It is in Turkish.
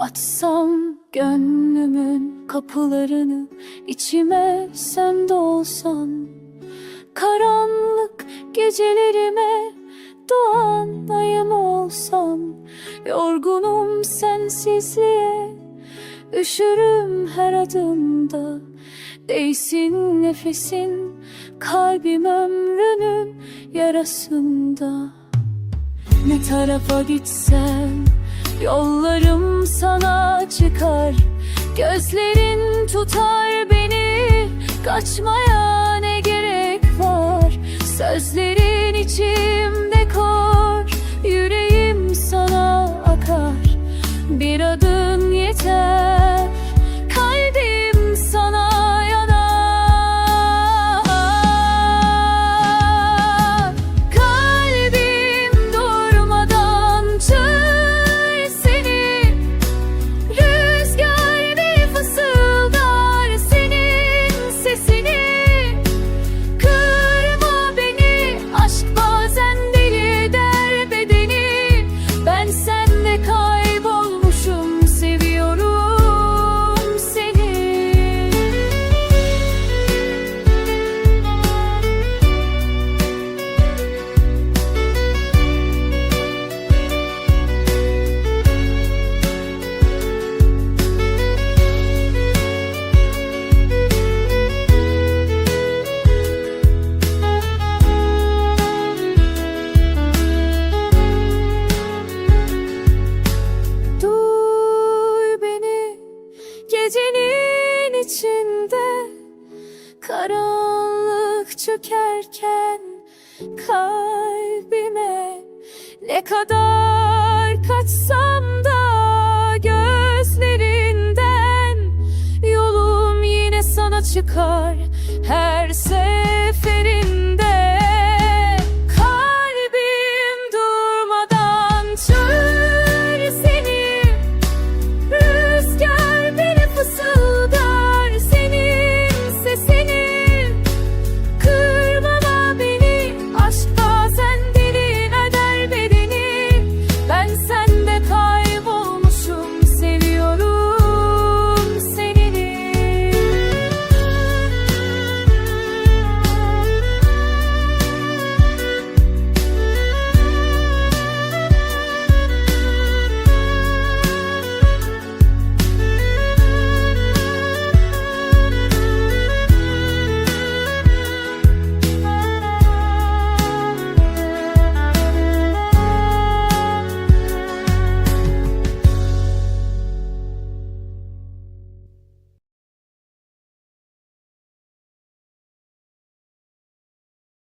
Açsam gönlümün kapılarını içime sen de olsan Karanlık gecelerime doğan ayım olsan Yorgunum sensizliğe Üşürüm her adımda. Değsin nefesin Kalbim ömrünün yarasında. Ne tarafa gitsem Yollarım sana çıkar. Gözlerin tutar beni. Kaçmaya ne gerek var? Sözlerin içimde gecenin içinde Karanlık çökerken kalbime Ne kadar kaçsam da gözlerinden Yolum yine sana çıkar. Her